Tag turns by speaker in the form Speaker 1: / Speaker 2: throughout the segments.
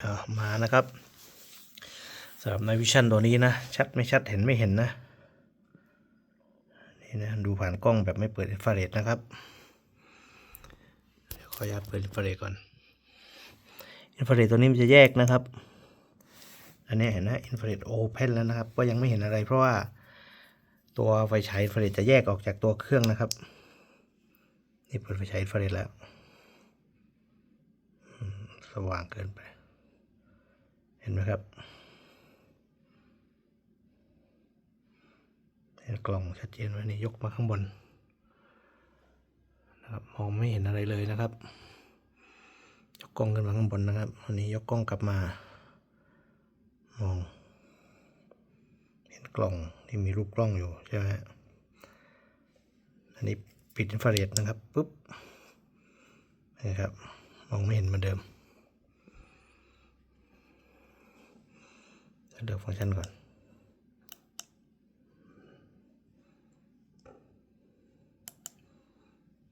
Speaker 1: เอามานะครับสำหรับในวิชั่นตัวนี้นะ ชัดไม่ชัดเห็นไม่เห็นนะนี่นะดูผ่านกล้องแบบไม่เปิดอินฟราเรดนะครับเดี๋ยวขออนุญาตเปิดอินฟราเรดก่อนอินฟราเรดตัวนี้มันจะแยกนะครับ อันนี้เห็นนะอินฟราเรดโอเพนแล้วนะครับ ก็ยังไม่เห็นอะไร เพราะว่าตัวไฟฉายอินฟราเรดจะแยกออกจากตัวเครื่องนะครับนี่เปิดไฟฉายอินฟราเรดแล้วสว่างเกินไป ห็นไหมครับเห็นกล่องชัดเจนไว้นี่ยกมาข้างบนนะครับมองไม่เห็นอะไรเลยนะครับ ยกกล้องขึ้นมาข้างบนนะครับอันนี้ยกกล้องกลับมามอง เห็นกล่องที่มีรูปกล้องอยู่ใช่ไหมฮะอันนี้ปิดอินฟราเรดนะครับปุ๊บนี่ครับมองไม่เห็นเหมือนเดิม เลือกฟังก์ชันก่อน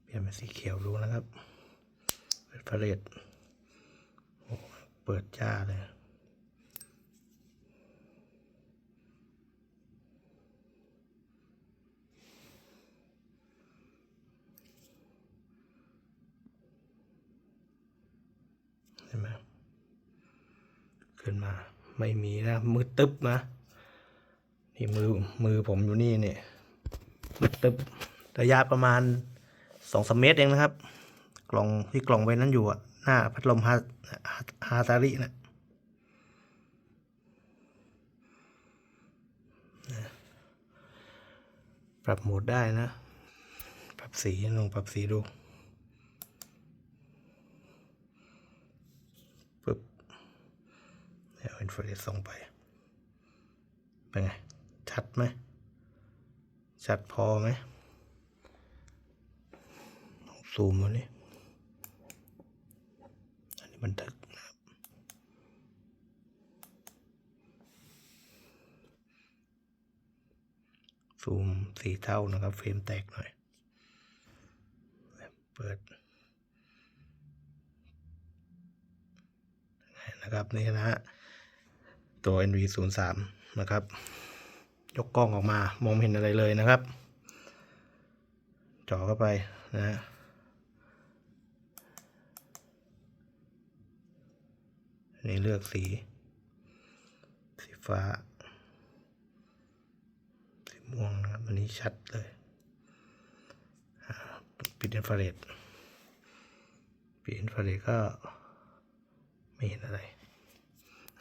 Speaker 1: เปลี่ยนเป็นสีเขียวดูนะครับ เปิดฟาเรตโอ้เปิดจ้าเลยเห็นไหมขึ้นมา ไม่มีนะ มืดตึ๊บนะนี่มือมือผมอยู่นี่เนี่ยมืดตึ๊บระยะประมาณสองสมเมตรเองนะครับ กล่องที่กล่องไว้นั้นอยู่อะหน้าพัดลมฮาฮาฮาตารินะนะปรับโหมดได้นะ ปรับสีลองปรับสีดูปึ๊บ เอาอิน ฟเรดส่งไป เป็นไง ชัดไหม ชัดพอไหมซูมมานี่อันนี้บันทึกนะครับซูมสีเท่านะครับ เฟรมแตกหน่อย เปิดนะครับนี่นะฮะ ตัว NV 0 3 นะครับ ยกกล้องออกมามองเห็นอะไรเลยนะครับจ่อเข้าไปนะฮะนี่เลือกสี สีฟ้า สีม่วงนะครับ อันนี้ชัดเลยปิดอินฟราเรดปิดอินฟราเรดก็ไม่เห็นอะไร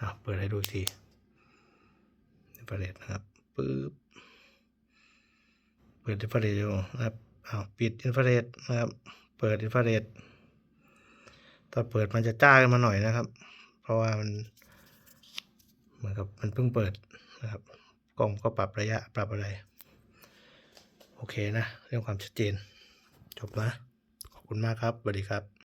Speaker 1: อะเปิดให้ดูทีอินฟราเรดนะครับปึ๊บเปิดอินฟราเรดอยู่นะครับอ้าวปิดอินฟราเรดนะครับ เปิดอินฟราเรดตอนเปิดมันจะจ้าขึ้นมาหน่อยนะครับ เพราะว่ามันเหมือนกับมันเพิ่งเปิดนะครับกล้องก็ปรับระยะปรับอะไร โอเคนะ เรื่องความชัดเจน จบนะ ขอบคุณมากครับสวัสดีครับ